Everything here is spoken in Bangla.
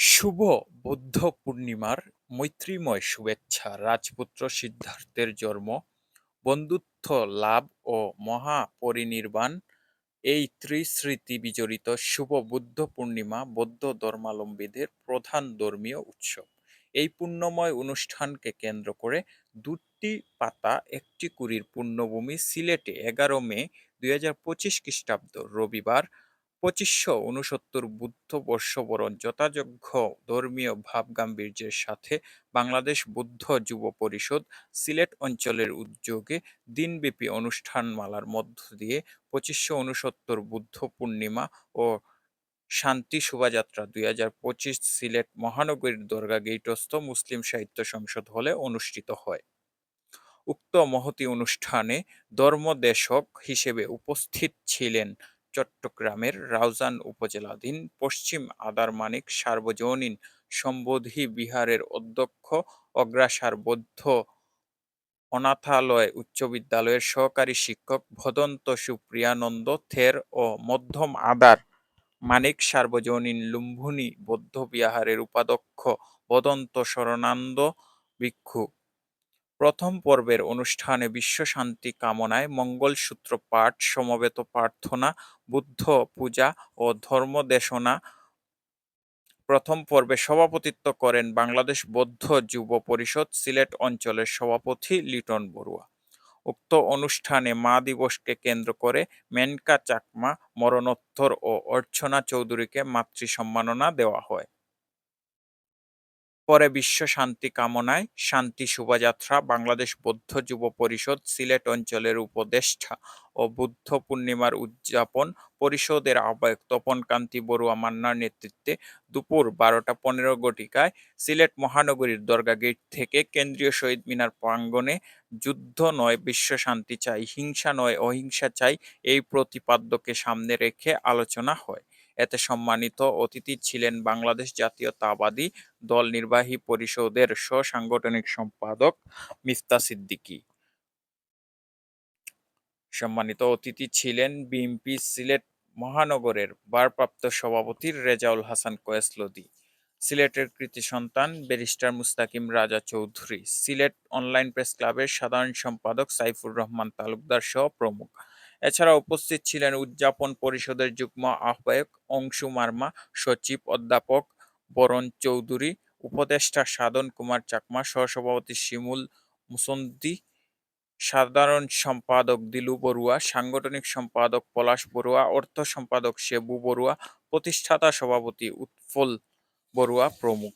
শুভ বৌদ্ধ পূর্ণিমার মৈত্রীময় শুভেচ্ছা রাজপুত্র সিদ্ধার্থের জন্ম, বন্ধুত্ব লাভ ও মহাপরিনির্বাণ। এই ত্রিস্মৃতি বিজড়িত শুভ বুদ্ধ পূর্ণিমা বৌদ্ধ ধর্মাবলম্বীদের প্রধান ধর্মীয় উৎসব। এই পুণ্যময় অনুষ্ঠানকে কেন্দ্র করে দুটি পাতা, একটি কুড়ির পুণ্যভূমি সিলেটে এগারো মে দুই হাজার পঁচিশ খ্রিস্টাব্দ রবিবার পঁচিশশো ঊনসত্তর বুদ্ধ বর্ষবরণ যথাযোগ্য ধর্মীয় ভাবগাম্ভীর্যের সাথে বাংলাদেশ বুদ্ধ যুব পরিষদ সিলেট অঞ্চলের উদ্যোগে দিনব্যাপী অনুষ্ঠানমালার মধ্য দিয়ে পঁচিশশো ঊনসত্তর বুদ্ধ পূর্ণিমা ও শান্তি শোভাযাত্রা দুই হাজার পঁচিশ সিলেট মহানগরীর দরগা গেইটস্থ মুসলিম সাহিত্য সংসদ হলে অনুষ্ঠিত হয়। উক্ত মহতি অনুষ্ঠানে ধর্মদেশক হিসেবে উপস্থিত ছিলেন চট্টগ্রামের রাউজান উপজেলাধীন পশ্চিম আদারমানিক সার্বজনীন সম্বোধি বিহারের অধ্যক্ষ, অগ্রাসার বৌদ্ধ অনাথালয় উচ্চ বিদ্যালয়ের সহকারী শিক্ষক ভদন্ত সুপ্রিয়ানন্দ থের ও মধ্যম আদার মানিক সার্বজনীন লুম্ভুনি বৌদ্ধ বিহারের উপাধ্যক্ষ বদন্ত শরণানন্দ ভিক্ষু। প্রথম পর্বের অনুষ্ঠানে বিশ্বশান্তি কামনায় মঙ্গলসূত্র পাঠ, সমবেত প্রার্থনা, বুদ্ধ পূজা ও ধর্মদেশনা প্রথম পর্বে সভাপতিত্ব করেন বাংলাদেশ বৌদ্ধ যুব পরিষদ সিলেট অঞ্চলের সভাপতি লিটন বড়ুয়া। উক্ত অনুষ্ঠানে মা দিবসকে কেন্দ্র করে মেনকা চাকমা মরণোত্তর ও অর্চনা চৌধুরীকে মাতৃ সম্মাননা দেওয়া হয়। পরে বিশ্ব শান্তি কামনায় শান্তি শোভাযাত্রা, বাংলাদেশ বৌদ্ধ যুব পরিষদ, সিলেট অঞ্চলের উপদেষ্টা ও বুদ্ধ পূর্ণিমার উদযাপন পরিষদের আহ্বায়ক তপন কান্তি বড়ুয়া মান্নার নেতৃত্বে দুপুর বারোটা পনেরো ঘটিকায় সিলেট মহানগরীর দরগা গেট থেকে কেন্দ্রীয় শহীদ মিনার প্রাঙ্গণে যুদ্ধ নয়, বিশ্ব শান্তি চাই, হিংসা নয়, অহিংসা চাই এই প্রতিপাদ্যকে সামনে রেখে আলোচনা হয়। এতে সম্মানিত অতিথি ছিলেন বাংলাদেশ জাতীয়তাবাদী দল নির্বাহী পরিষদের সহ-সাংগঠনিক সম্পাদক মিফতা সিদ্দিকী। সম্মানিত অতিথি ছিলেন বিএনপি সিলেট মহানগরের ভারপ্রাপ্ত সভাপতি রেজাউল হাসান কয়েস লদি, সিলেটের কৃতি সন্তান ব্যারিস্টার মুস্তাকিম রাজা চৌধুরী, সিলেট অনলাইন প্রেস ক্লাবের সাধারণ সম্পাদক সাইফুর রহমান তালুকদার সহ প্রমুখ। এছাড়া উপস্থিত ছিলেন উদযাপন পরিষদের যুগ্ম আহ্বায়ক অংশু মার্মা, সচিব অধ্যাপক বরণ চৌধুরী, উপদেষ্টা সাধন কুমার চাকমা, সহসভাপতি শিমুল মুসন্দি, সাধারণ সম্পাদক দিলু বড়ুয়া, সাংগঠনিক সম্পাদক পলাশ বড়ুয়া, অর্থ সম্পাদক শেবু বড়ুয়া, প্রতিষ্ঠাতা সভাপতি উৎফুল বড়ুয়া প্রমুখ।